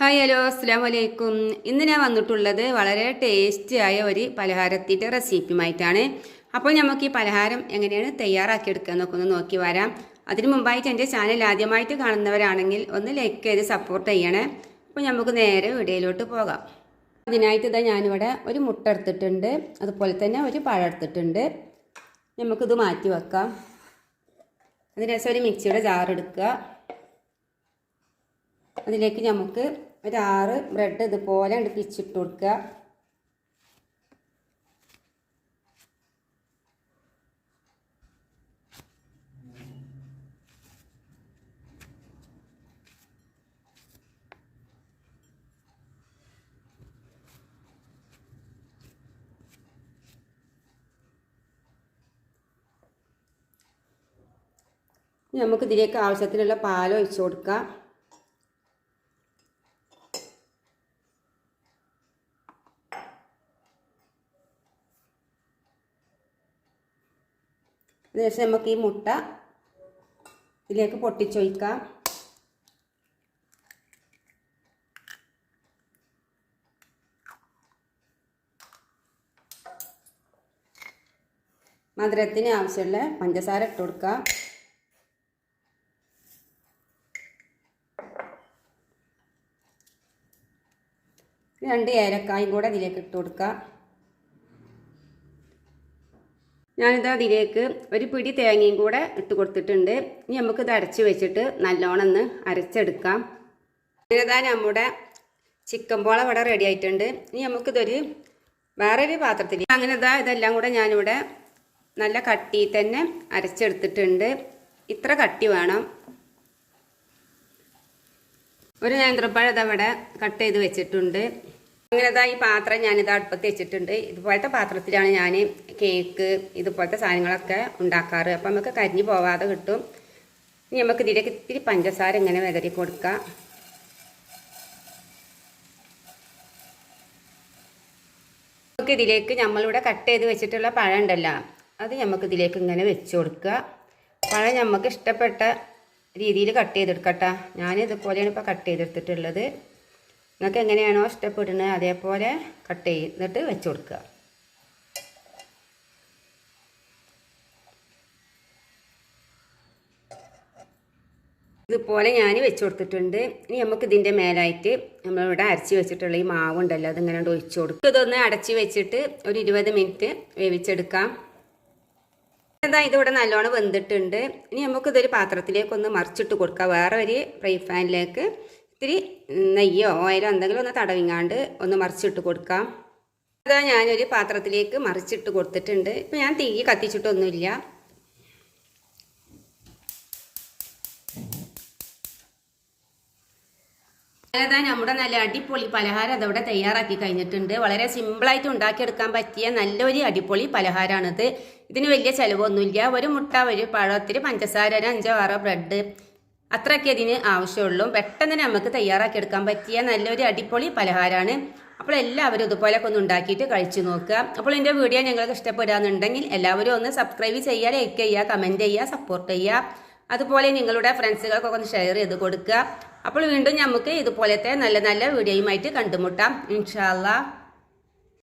Hi hello അസ്സാം വലൈക്കും ഇന്ന് ഞാൻ വന്നിട്ടുള്ളത് വളരെ ടേസ്റ്റി ആയ ഒരു പലഹാരത്തിന്റെ റെസിപ്പിയുമായിട്ടാണ്. അപ്പോൾ നമുക്ക് ഈ പലഹാരം എങ്ങനെയാണ് തയ്യാറാക്കിയെടുക്കുക എന്നൊക്കെ ഒന്ന് നോക്കി വരാം. അതിന് മുമ്പായിട്ട് എന്റെ ചാനൽ ആദ്യമായിട്ട് കാണുന്നവരാണെങ്കിൽ ഒന്ന് ലൈക്ക് ചെയ്ത് സപ്പോർട്ട് ചെയ്യണേ. അപ്പോൾ നമുക്ക് നേരെ വീഡിയോയിലോട്ട് പോകാം. അതിനായിട്ട് ഇതാ ഞാനിവിടെ ഒരു മുട്ട എടുത്തിട്ടുണ്ട്. അതുപോലെ തന്നെ ഒരു പഴം എടുത്തിട്ടുണ്ട്. നമുക്കിത് മാറ്റി വെക്കാം. അതിനുശേഷം ഒരു മിക്സിയുടെ ജാർ എടുക്കുക. അതിലേക്ക് നമുക്ക് ഒരു ആറ് ബ്രെഡ് ഇതുപോലെ ഉണ്ട് പിച്ചിട്ട് കൊടുക്കുക. നമുക്ക് ഇതിലേക്ക് ആവശ്യത്തിനുള്ള പാൽ ഒഴിച്ചു കൊടുക്കാം. അതിനുശേഷം നമുക്ക് ഈ മുട്ട ഇതിലേക്ക് പൊട്ടിച്ചൊഴിക്കാം മധുരത്തിന് ആവശ്യമുള്ള പഞ്ചസാര ഇട്ട് കൊടുക്കുക രണ്ട് ഏലക്കായും കൂടെ ഇതിലേക്ക് ഇട്ട് കൊടുക്കുക ഞാനിത് അതിലേക്ക് ഒരു പിടി തേങ്ങയും കൂടെ ഇട്ട് കൊടുത്തിട്ടുണ്ട്. ഇനി നമുക്കിത് അരച്ച് വെച്ചിട്ട് നല്ലോണം ഒന്ന് അരച്ചെടുക്കാം. അങ്ങനെതാ നമ്മുടെ ചിക്കൻ പോള ഇവിടെ റെഡി ആയിട്ടുണ്ട്. ഇനി നമുക്കിതൊരു വേറൊരു പാത്രത്തിൽ അങ്ങനെ ഇതാ ഇതെല്ലാം കൂടെ ഞാനിവിടെ നല്ല കട്ടി തന്നെ അരച്ചെടുത്തിട്ടുണ്ട്. ഇത്ര കട്ടി വേണം. ഒരു നേന്ത്രപ്പഴം ഇതവിടെ കട്ട് ചെയ്ത് വെച്ചിട്ടുണ്ട്. അങ്ങനെതാ ഈ പാത്രം ഞാനിത് അടുപ്പത്ത് വെച്ചിട്ടുണ്ട്. ഇതുപോലത്തെ പാത്രത്തിലാണ് ഞാൻ കേക്ക് ഇതുപോലത്തെ സാധനങ്ങളൊക്കെ ഉണ്ടാക്കാറ്. അപ്പം നമുക്ക് കരിഞ്ഞു പോവാതെ കിട്ടും. ഇനി നമുക്ക് ഇതിലേക്ക് ഇത്തിരി പഞ്ചസാര ഇങ്ങനെ വിതറി കൊടുക്കാം. നമുക്ക് ഇതിലേക്ക് നമ്മളിവിടെ കട്ട് ചെയ്ത് വെച്ചിട്ടുള്ള പഴം ഉണ്ടല്ലോ അത് നമുക്ക് ഇതിലേക്ക് ഇങ്ങനെ വെച്ച് കൊടുക്കുക. പഴം നമുക്ക് ഇഷ്ടപ്പെട്ട രീതിയിൽ കട്ട് ചെയ്തെടുക്കട്ടെ ഞാൻ ഇതുപോലെയാണ് ഇപ്പോൾ കട്ട് ചെയ്തെടുത്തിട്ടുള്ളത്. നിങ്ങൾക്ക് എങ്ങനെയാണോ ഇഷ്ടപ്പെടുന്നത് അതേപോലെ കട്ട് ചെയ്തിട്ട് വെച്ച് കൊടുക്കുക. ഇതുപോലെ ഞാൻ വെച്ച് കൊടുത്തിട്ടുണ്ട്. ഇനി നമുക്ക് ഇതിന്റെ മേലായിട്ട് നമ്മളിവിടെ അരച്ച് വെച്ചിട്ടുള്ള ഈ മാവുണ്ടല്ലോ അതിങ്ങനെ ഒഴിച്ചു കൊടുക്കുക. ഇതൊന്ന് അടച്ച് വെച്ചിട്ട് ഒരു ഇരുപത് മിനിറ്റ് വേവിച്ചെടുക്കാം. എന്താ ഇതിവിടെ നല്ലോണം വെന്തിട്ടുണ്ട്. ഇനി നമുക്കിതൊരു പാത്രത്തിലേക്കൊന്ന് മറിച്ചിട്ട് കൊടുക്കാം. വേറെ ഒരു ഫ്രൈ പാനിലേക്ക് ഇത്തിരി നെയ്യോ ഓയിലോ എന്തെങ്കിലും ഒന്ന് തടവിങ്ങാണ്ട് ഒന്ന് മറിച്ചിട്ട് കൊടുക്കാം. അതാ ഞാനൊരു പാത്രത്തിലേക്ക് മറിച്ചിട്ട് കൊടുത്തിട്ടുണ്ട്. ഇപ്പം ഞാൻ തീ കത്തിച്ചിട്ടൊന്നുമില്ല. അതാ നമ്മുടെ നല്ല അടിപൊളി പലഹാരം അതവിടെ തയ്യാറാക്കി കഴിഞ്ഞിട്ടുണ്ട്. വളരെ സിമ്പിളായിട്ട് ഉണ്ടാക്കിയെടുക്കാൻ പറ്റിയ നല്ലൊരു അടിപൊളി പലഹാരമാണിത് ഇതിന് വലിയ ചിലവൊന്നുമില്ല. ഒരു മുട്ട ഒരു പഴത്തിന് പഞ്ചസാര ഒരു അഞ്ചോ ആറോ ബ്രെഡ് അത്രയൊക്കെ ഇതിന് ആവശ്യമുള്ളൂ. പെട്ടെന്ന് നമുക്ക് തയ്യാറാക്കി എടുക്കാൻ പറ്റിയ നല്ലൊരു അടിപൊളി പലഹാരമാണ് അപ്പോൾ എല്ലാവരും ഇതുപോലൊക്കെ ഒന്ന് ഉണ്ടാക്കിയിട്ട് കഴിച്ചു നോക്കുക. അപ്പോൾ എന്റെ വീഡിയോ നിങ്ങൾക്ക് ഇഷ്ടപ്പെടുകയെന്നുണ്ടെങ്കിൽ എല്ലാവരും ഒന്ന് സബ്സ്ക്രൈബ് ചെയ്യുക ലൈക്ക് ചെയ്യുക കമന്റ് ചെയ്യുക സപ്പോർട്ട് ചെയ്യുക. അതുപോലെ നിങ്ങളുടെ ഫ്രണ്ട്സുകൾക്കൊക്കെ ഒന്ന് ഷെയർ ചെയ്ത് കൊടുക്കുക. അപ്പോൾ വീണ്ടും നമുക്ക് ഇതുപോലത്തെ നല്ല നല്ല വീഡിയോയുമായിട്ട് കണ്ടുമുട്ടാം. ഇൻഷാല്ലാ